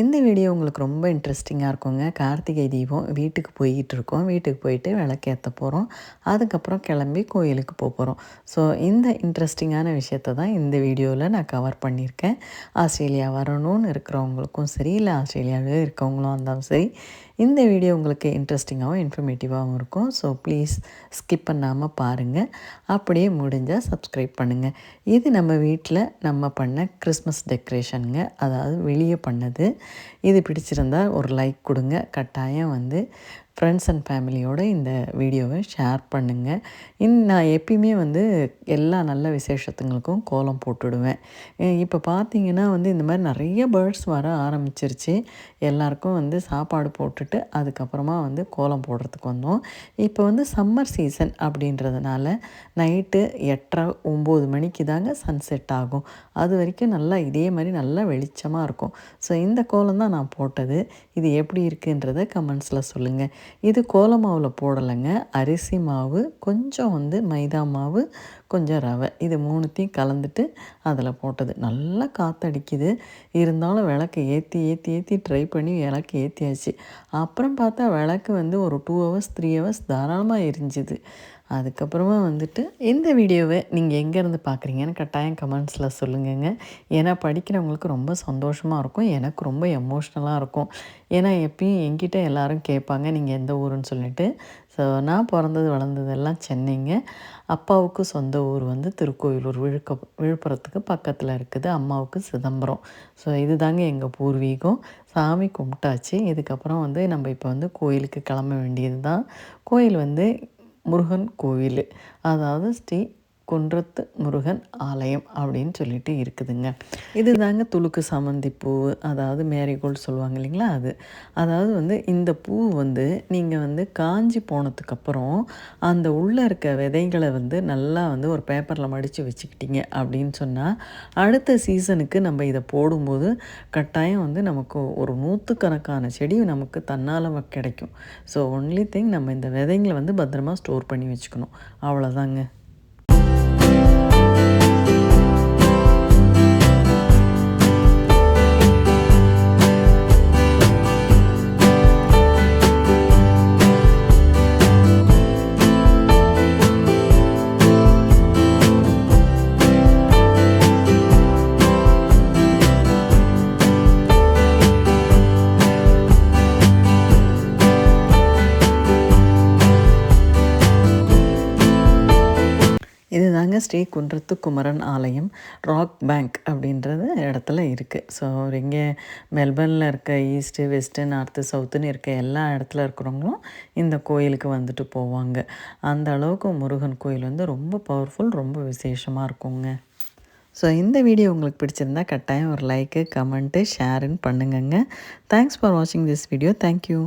இந்த வீடியோ உங்களுக்கு ரொம்ப இன்ட்ரெஸ்டிங்காக இருக்குங்க. கார்த்திகை தீபம் வீட்டுக்கு போய்கிட்டு இருக்கோம். வீட்டுக்கு போயிட்டு விளக்கேற்ற போகிறோம் அதுக்கப்புறம் கிளம்பி கோயிலுக்கு போக போகிறோம் ஸோ இந்த இன்ட்ரெஸ்டிங்கான விஷயத்த தான் இந்த வீடியோவில் நான் கவர் பண்ணியிருக்கேன். ஆஸ்திரேலியா வரணும்னு இருக்கிறவங்களுக்கும் சரி இல்லை ஆஸ்திரேலியாவில் இருக்கவங்களும் இருந்தாலும் சரி இந்த வீடியோ உங்களுக்கு இன்ட்ரெஸ்டிங்காகவும் இன்ஃபர்மேட்டிவாகவும் இருக்கும். ஸோ ப்ளீஸ் ஸ்கிப் பண்ணாமல் பாருங்கள் அப்படியே முடிஞ்சால் சப்ஸ்கிரைப் பண்ணுங்கள் இது நம்ம வீட்டில் நம்ம பண்ண கிறிஸ்மஸ் டெக்கரேஷனுங்க அதாவது வெளியே பண்ணது. இது பிடிச்சிருந்தால் ஒரு லைக் கொடுங்க. கட்டாயம் வந்து ஃப்ரெண்ட்ஸ் அண்ட் ஃபேமிலியோடு இந்த வீடியோவை ஷேர் பண்ணுங்கள் இன் நான் எப்பயுமே வந்து எல்லா நல்ல விசேஷத்துங்களுக்கும் கோலம் போட்டுடுவேன். இப்போ பார்த்தீங்கன்னா வந்து இந்த மாதிரி நிறைய பேர்ட்ஸ் வர ஆரம்பிச்சிருச்சு. எல்லாருக்கும் வந்து சாப்பாடு போட்டுட்டு அதுக்கப்புறமா வந்து கோலம் போடுறதுக்கு வந்தோம். இப்போ வந்து சம்மர் சீசன் அப்படின்றதுனால நைட்டு எட்டரை ஒம்பது மணிக்கு தாங்க சன்செட் ஆகும். அது வரைக்கும் நல்லா இதே மாதிரி நல்லா வெளிச்சமாக இருக்கும். ஸோ இந்த கோலம் தான் நான் போட்டது. இது எப்படி இருக்குன்றதை கமெண்ட்ஸில் சொல்லுங்கள் இது கோல மாவில் போடலைங்க. அரிசி மாவு கொஞ்சம் வந்து மைதா மாவு கொஞ்சம் ரவை. இது மூணுத்தையும் கலந்துட்டு அதில் போட்டது. நல்லா காற்றடிக்குது இருந்தாலும் விளக்கு ஏற்றி ஏற்றி ஏற்றி ட்ரை பண்ணி விளக்கு ஏற்றியாச்சு அப்புறம் பார்த்தா விளக்கு வந்து ஒரு டூ ஹவர்ஸ் த்ரீ ஹவர்ஸ் தாராளமாக எரிஞ்சுது. அதுக்கப்புறமா வந்துட்டு இந்த வீடியோவை நீங்கள் எங்கேருந்து பார்க்குறீங்கன்னு கட்டாயம் கமெண்ட்ஸில் சொல்லுங்கங்க. ஏன்னா படிக்கிறவங்களுக்கு ரொம்ப சந்தோஷமாக இருக்கும். எனக்கு ரொம்ப எமோஷ்னலாக இருக்கும். ஏன்னா எப்பயும் என்கிட்ட எல்லோரும் கேட்பாங்க நீங்கள் எந்த ஊருன்னு சொல்லிட்டு. ஸோ நான் பிறந்தது வளர்ந்ததெல்லாம் சென்னைங்க. அப்பாவுக்கு சொந்த ஊர் வந்து திருக்கோயிலூர் விழுக்க விழுப்புரத்துக்கு பக்கத்தில் இருக்குது. அம்மாவுக்கு சிதம்பரம். ஸோ இது தாங்க எங்கள் பூர்வீகம். சாமி கும்பிட்டாச்சு. இதுக்கப்புறம் வந்து நம்ம இப்போ வந்து கோயிலுக்கு கிளம்ப வேண்டியது தான் கோயில் வந்து முருகன் கோவில் அதாவது ஸ்ரீ குன்றத்து முருகன் ஆலயம் அப்படின்னு சொல்லிட்டு இருக்குதுங்க. இது தாங்க துளுக்கு சமந்தி பூ அதாவது மேரிகோல்டு சொல்லுவாங்க இல்லைங்களா அது. அதாவது வந்து இந்த பூ வந்து நீங்கள் வந்து காஞ்சி போனதுக்கப்புறம் அந்த உள்ளே இருக்க விதைகளை வந்து நல்லா வந்து ஒரு பேப்பரில் மடித்து வச்சுக்கிட்டீங்க அப்படின்னு சொன்னால் அடுத்த சீசனுக்கு நம்ம இதை போடும்போது கட்டாயம் வந்து நமக்கு ஒரு நூற்றுக்கணக்கான செடி நமக்கு தன்னால் கிடைக்கும். ஸோ ஒன்லி திங் நம்ம இந்த விதைங்களை வந்து பத்திரமா ஸ்டோர் பண்ணி வச்சுக்கணும். அவ்வளோதாங்க இது தாங்க ஸ்ரீ குன்றத்து குமரன் ஆலயம் ராக் பேங்க் அப்படின்றது இடத்துல இருக்குது ஸோ இங்கே மெல்பர்னில் இருக்க ஈஸ்ட்டு வெஸ்ட்டு நார்த்து சவுத்துன்னு இருக்க எல்லா இடத்துல இருக்கிறவங்களும் இந்த கோயிலுக்கு வந்துட்டு போவாங்க. அந்த அளவுக்கு முருகன் கோயில் வந்து ரொம்ப பவர்ஃபுல் ரொம்ப விசேஷமாக இருக்குங்க. ஸோ இந்த வீடியோ உங்களுக்கு பிடிச்சிருந்தா கட்டாயம் ஒரு லைக்கு கமெண்ட்டு ஷேருன்னு பண்ணுங்கங்க. தேங்க்ஸ் ஃபார் வாட்சிங் திஸ் வீடியோ தேங்க்யூ